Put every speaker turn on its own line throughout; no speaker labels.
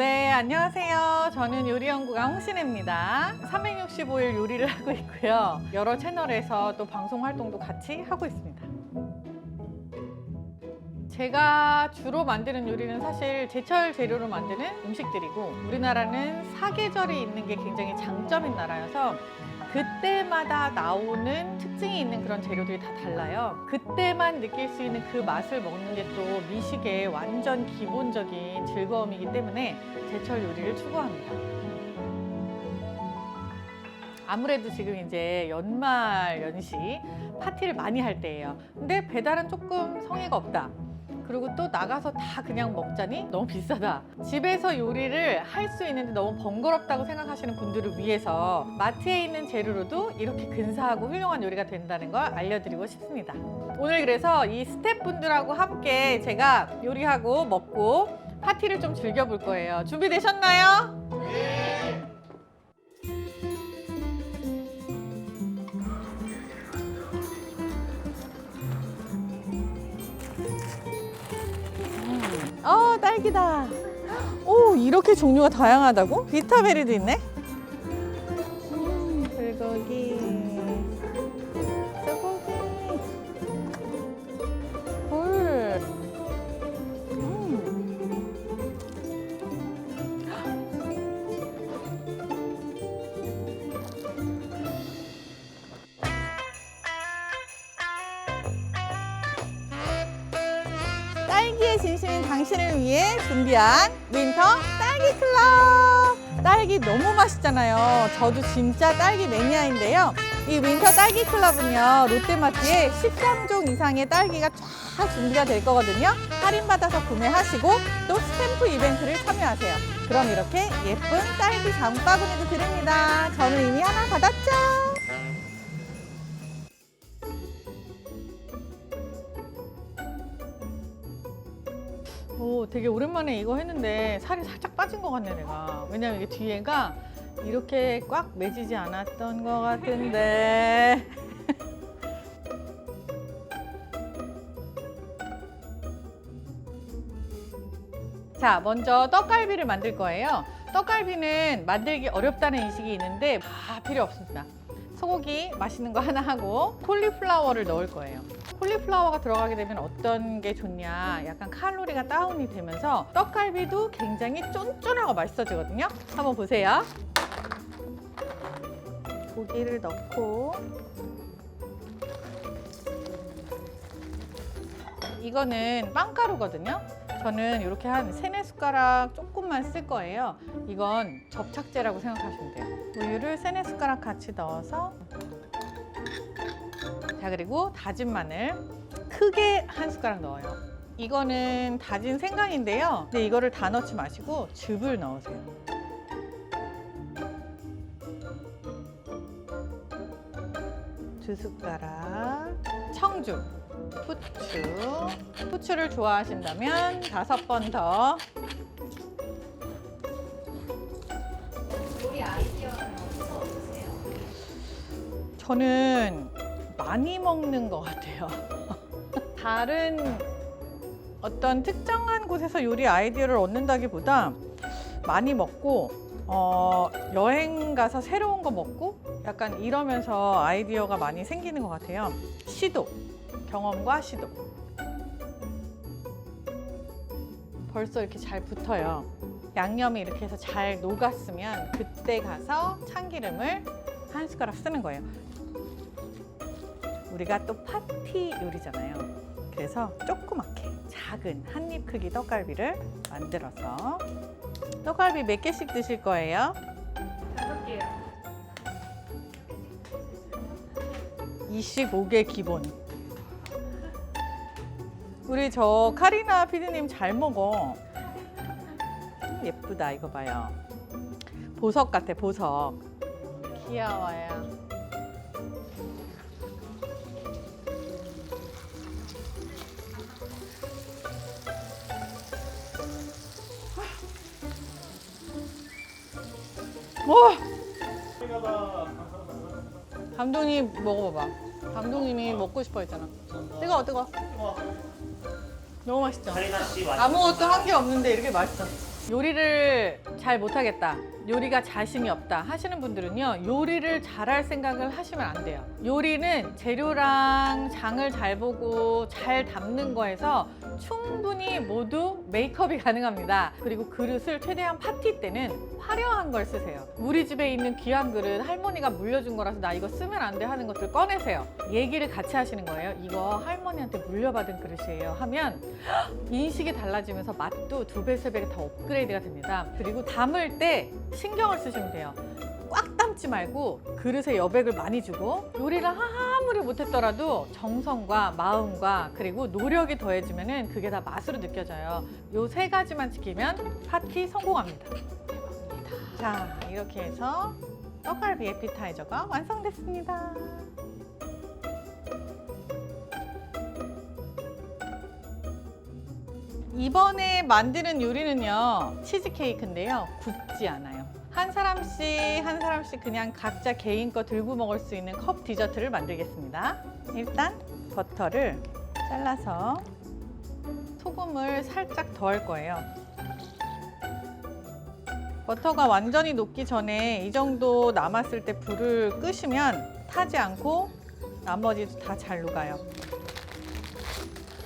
네, 안녕하세요. 저는 요리연구가 홍신혜입니다. 365일 요리를 하고 있고요. 여러 채널에서 또 방송 활동도 같이 하고 있습니다. 제가 주로 만드는 요리는 사실 제철 재료로 만드는 음식들이고 우리나라는 사계절이 있는 게 굉장히 장점인 나라여서 그때마다 나오는 특징이 있는 그런 재료들이 다 달라요. 그때만 느낄 수 있는 그 맛을 먹는 게 또 미식의 완전 기본적인 즐거움이기 때문에 제철 요리를 추구합니다. 아무래도 지금 이제 연말 연시 파티를 많이 할 때예요. 근데 배달은 조금 성의가 없다. 그리고 또 나가서 다 그냥 먹자니 너무 비싸다. 집에서 요리를 할 수 있는데 너무 번거롭다고 생각하시는 분들을 위해서 마트에 있는 재료로도 이렇게 근사하고 훌륭한 요리가 된다는 걸 알려드리고 싶습니다. 오늘 그래서 이 스태프분들하고 함께 제가 요리하고 먹고 파티를 좀 즐겨볼 거예요. 준비되셨나요? 어, 딸기다. 오, 이렇게 종류가 다양하다고? 비타베리도 있네? 딸기의 진심인 당신을 위해 준비한 윈터 딸기 클럽. 딸기 너무 맛있잖아요. 저도 진짜 딸기 매니아인데요. 이 윈터 딸기 클럽은요, 롯데마트에 13종 이상의 딸기가 쫙 준비가 될 거거든요. 할인받아서 구매하시고 또 스탬프 이벤트를 참여하세요. 그럼 이렇게 예쁜 딸기 장바구니도 드립니다. 저는 이미 하나 받았죠. 오, 되게 오랜만에 이거 했는데 살이 살짝 빠진 것 같네, 내가. 왜냐면 이게 뒤에가 이렇게 꽉 매지지 않았던 것 같은데. 자, 먼저 떡갈비를 만들 거예요. 떡갈비는 만들기 어렵다는 인식이 있는데 다 필요 없습니다. 소고기 맛있는 거 하나 하고 콜리플라워를 넣을 거예요. 콜리플라워가 들어가게 되면 어떤 게 좋냐? 약간 칼로리가 다운이 되면서 떡갈비도 굉장히 쫀쫀하고 맛있어지거든요. 한번 보세요. 고기를 넣고 이거는 빵가루거든요 저는 이렇게 한 세네 숟가락 조금만 쓸 거예요 이건 접착제라고 생각하시면 돼요 우유를 세네 숟가락 같이 넣어서 자 그리고 다진 마늘 크게 한 숟가락 넣어요. 이거는 다진 생강인데요. 근데 이거를 다 넣지 마시고 즙을 넣으세요. 두 숟가락 청주, 후추. 후추를 좋아하신다면 다섯 번 더.
요리 아이디어는 어디서 얻으세요?
저는 많이 먹는 것 같아요. 다른 어떤 특정한 곳에서 요리 아이디어를 얻는다기보다 많이 먹고 어, 여행 가서 새로운 거 먹고 약간 이러면서 아이디어가 많이 생기는 것 같아요. 시도, 경험과 시도. 벌써 이렇게 잘 붙어요. 양념이 이렇게 해서 잘 녹았으면 그때 가서 참기름을 한 숟가락 쓰는 거예요. 우리가 또 파티 요리잖아요. 그래서 조그맣게 작은 한 입 크기 떡갈비를 만들어서 떡갈비 몇 개씩 드실 거예요?
다섯 개요.
25개 기본. 우리 저 카리나 피디님 잘 먹어. 음, 예쁘다 이거 봐요. 보석 같아 보석. 귀여워요. 와! 감독님 먹어봐봐. 감독님이 먹고 싶어 했잖아. 뜨거워, 뜨거워. 너무 맛있죠?
카리나 씨
아무것도 한 게 없는데 이렇게 맛있어. 요리를 잘 못하겠다. 요리가 자신이 없다 하시는 분들은요 요리를 잘할 생각을 하시면 안 돼요. 요리는 재료랑 장을 잘 보고 잘 담는 거에서 충분히 모두 메이크업이 가능합니다. 그리고 그릇을 최대한 파티 때는 화려한 걸 쓰세요. 우리 집에 있는 귀한 그릇 할머니가 물려준 거라서 나 이거 쓰면 안 돼 하는 것들 꺼내세요. 얘기를 같이 하시는 거예요. 이거 할머니한테 물려받은 그릇이에요 하면 인식이 달라지면서 맛도 두 배, 세 배 더 업그레이드가 됩니다. 그리고 담을 때 신경을 쓰시면 돼요. 꽉 담지 말고 그릇에 여백을 많이 주고 요리를 아무리 못했더라도 정성과 마음과 그리고 노력이 더해지면 그게 다 맛으로 느껴져요. 요 세 가지만 지키면 파티 성공합니다. 자, 이렇게 해서 떡갈비 에피타이저가 완성됐습니다. 이번에 만드는 요리는요 치즈케이크인데요 굽지 않아요 한 사람씩 한 사람씩 그냥 각자 개인 거 들고 먹을 수 있는 컵 디저트를 만들겠습니다. 일단 버터를 잘라서 소금을 살짝 더할 거예요. 버터가 완전히 녹기 전에 이 정도 남았을 때 불을 끄시면 타지 않고 나머지도 다 잘 녹아요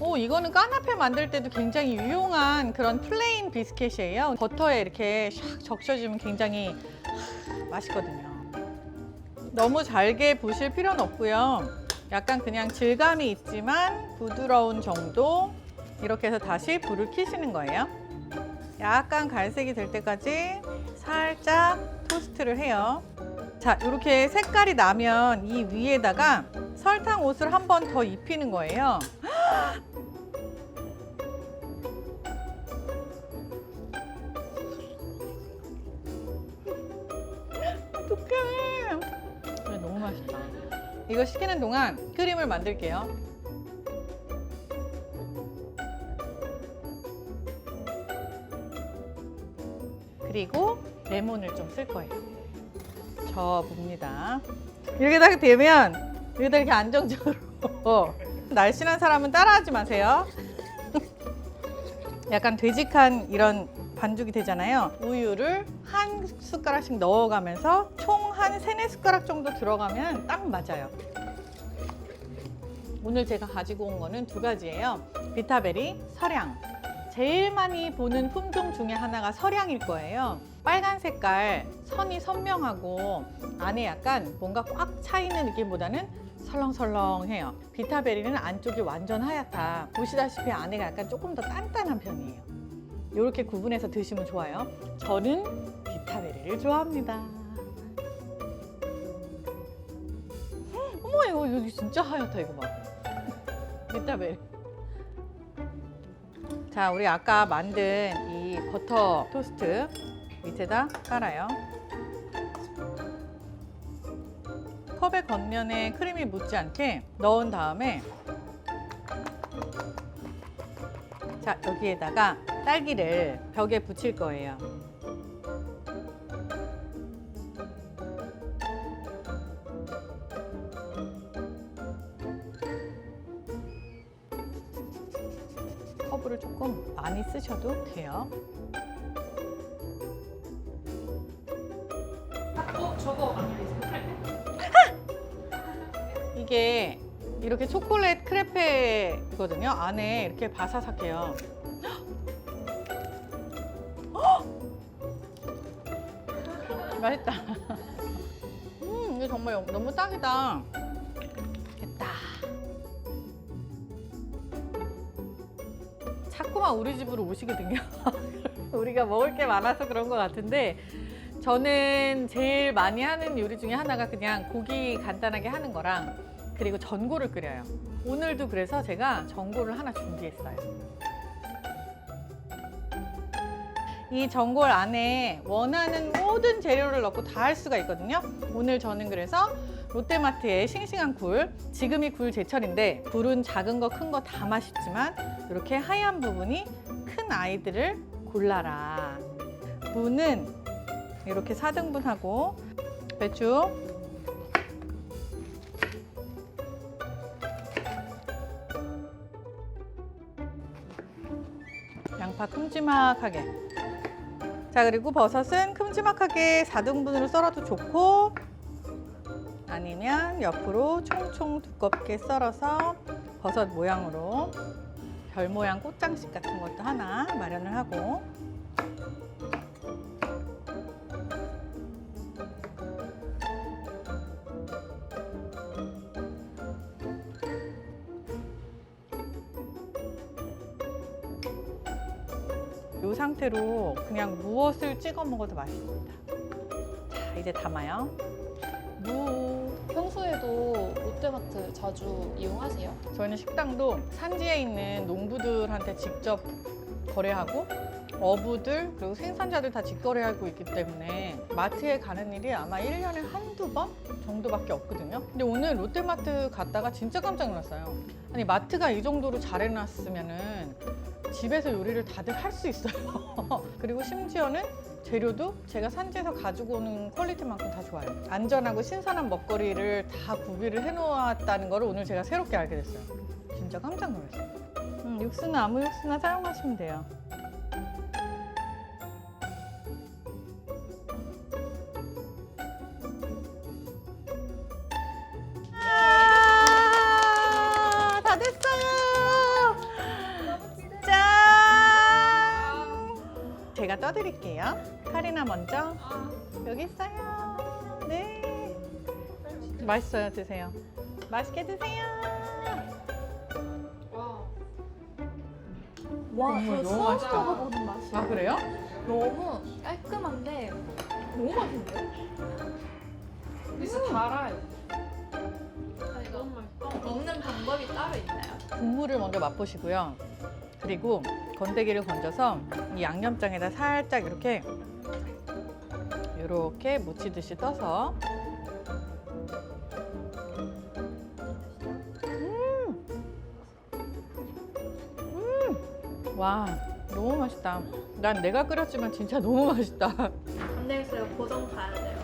오, 이거는 까나페 만들 때도 굉장히 유용한 그런 플레인 비스켓이에요. 버터에 이렇게 샥 적셔주면 굉장히 맛있거든요. 너무 잘게 부실 필요는 없고요. 약간 그냥 질감이 있지만 부드러운 정도 이렇게 해서 다시 불을 켜시는 거예요. 약간 갈색이 될 때까지 살짝 토스트를 해요. 자, 이렇게 색깔이 나면 이 위에다가 설탕 옷을 한 번 더 입히는 거예요. 이거 식히는 동안 크림을 만들게요. 그리고 레몬을 좀 쓸 거예요. 저붑니다. 이렇게 딱 되면 여기다 이렇게 안정적으로 날씬한 사람은 따라하지 마세요. 약간 되직한 이런 반죽이 되잖아요. 우유를 한 숟가락씩 넣어가면서 총 한 세네 숟가락 정도 들어가면 딱 맞아요. 오늘 제가 가지고 온 거는 두 가지예요. 비타베리, 설향. 제일 많이 보는 품종 중에 하나가 설향일 거예요. 빨간 색깔, 선이 선명하고 안에 약간 뭔가 꽉 차 있는 느낌보다는 설렁설렁해요. 비타베리는 안쪽이 완전 하얗다. 보시다시피 안에가 약간 조금 더 단단한 편이에요. 이렇게 구분해서 드시면 좋아요. 저는 비타베리를 좋아합니다. 어머 이거 여기 진짜 하얗다 이거 봐. 비타베리. 자, 우리 아까 만든 이 버터 토스트 밑에다 깔아요. 컵의 겉면에 크림이 묻지 않게 넣은 다음에 자, 여기에다가 딸기를 벽에 붙일 거예요. 쓰셔도 돼요.
어, 저거?
이게 이렇게 초콜릿 크레페거든요. 안에 이렇게 바사삭해요. 헉! 맛있다. 음, 이게 정말 너무 딱이다. 자꾸만 우리 집으로 오시거든요. 우리가 먹을 게 많아서 그런 것 같은데 저는 제일 많이 하는 요리 중에 하나가 그냥 고기 간단하게 하는 거랑 그리고 전골을 끓여요. 오늘도 그래서 제가 전골을 하나 준비했어요. 이 전골 안에 원하는 모든 재료를 넣고 다 할 수가 있거든요. 오늘 저는 그래서 롯데마트의 싱싱한 굴. 지금이 굴 제철인데 굴은 작은 거 큰 거 다 맛있지만 이렇게 하얀 부분이 큰 아이들을 골라라. 무는 이렇게 4등분하고 배추 양파 큼지막하게 자 그리고 버섯은 큼지막하게 4등분으로 썰어도 좋고 아니면 옆으로 총총 두껍게 썰어서 버섯 모양으로 별 모양 꽃장식 같은 것도 하나 마련을 하고 이 상태로 그냥 무엇을 찍어 먹어도 맛있습니다. 자, 이제 담아요. 무.
평소에도 롯데마트 자주 이용하세요?
저희는 식당도 산지에 있는 농부들한테 직접 거래하고 어부들 그리고 생산자들 다 직거래하고 있기 때문에 마트에 가는 일이 아마 1년에 한두 번 정도밖에 없거든요. 근데 오늘 롯데마트 갔다가 진짜 깜짝 놀랐어요. 아니 마트가 이 정도로 잘 해놨으면은 집에서 요리를 다들 할 수 있어요. 그리고 심지어는 재료도 제가 산지에서 가지고 오는 퀄리티만큼 다 좋아요. 안전하고 신선한 먹거리를 다 구비를 해놓았다는 걸 오늘 제가 새롭게 알게 됐어요. 진짜 깜짝 놀랐어요. 음, 육수는 아무 육수나 사용하시면 돼요. 제가 떠드릴게요. 카리나 먼저. 여기 있어요. 네. 맛있어요. 드세요. 맛있게 드세요.
와,
국물
저
너무
처음
맛있다.
먹어보는 맛이에요.
아 그래요?
너무 깔끔한데 너무 맛있는데?
진짜 달아요. 너무 맛있다.
먹는 방법이 따로 있나요?
국물을 먼저 맛보시고요. 그리고 건더기를 건져서 이 양념장에다 살짝 이렇게 이렇게 무치듯이 떠서 음! 음! 와 너무 맛있다. 난 내가 끓였지만 진짜 너무 맛있다.
안 되겠어요. 고정 가야 돼요.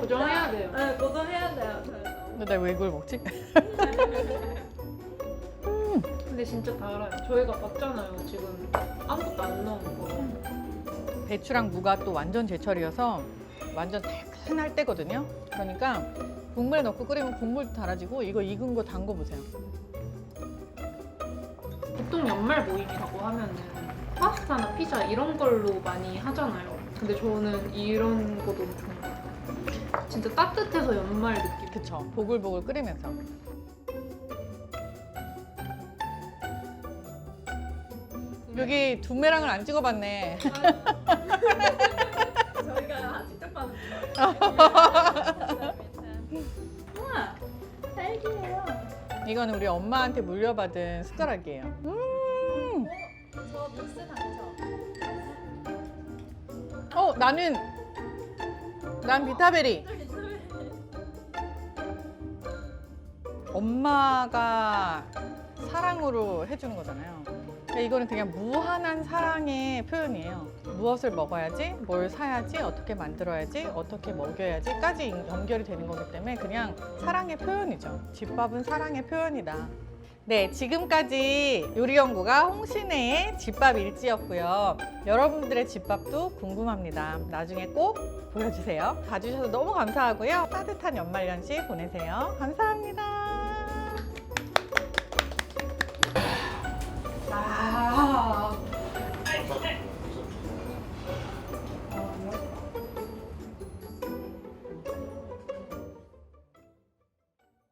고정해야 돼요.
네, 고정해야 돼요.
근데 내가 왜 이걸 먹지?
근데 진짜 달아요. 저희가 봤잖아요. 지금 아무것도 안 넣은 거.
배추랑 무가 또 완전 제철이어서 완전 달큰할 때거든요. 그러니까 국물에 넣고 끓이면 국물도 달아지고 이거 익은 거 담궈 보세요.
보통 연말 모임이라고 하면은 파스타나 피자 이런 걸로 많이 하잖아요. 근데 저는 이런 거 너무 좋은 것 같아요. 진짜 따뜻해서 연말 느낌.
그쵸? 보글보글 끓이면서. 여기 두메랑을 안 찍어봤네.
저희가 직접 받는 우와, 딸기예요.
이거는 우리 엄마한테 물려받은 숟가락이에요. 음,
저 믹스 당첨.
어 나는 난 비타베리. 엄마가 사랑으로 해주는 거잖아요. 그러니까 이거는 그냥 무한한 사랑의 표현이에요. 무엇을 먹어야지, 뭘 사야지, 어떻게 만들어야지, 어떻게 먹여야지까지 연결이 되는 거기 때문에 그냥 사랑의 표현이죠. 집밥은 사랑의 표현이다. 네, 지금까지 요리연구가 홍신혜의 집밥 일지였고요. 여러분들의 집밥도 궁금합니다. 나중에 꼭 보여주세요. 봐주셔서 너무 감사하고요. 따뜻한 연말연시 보내세요. 감사합니다.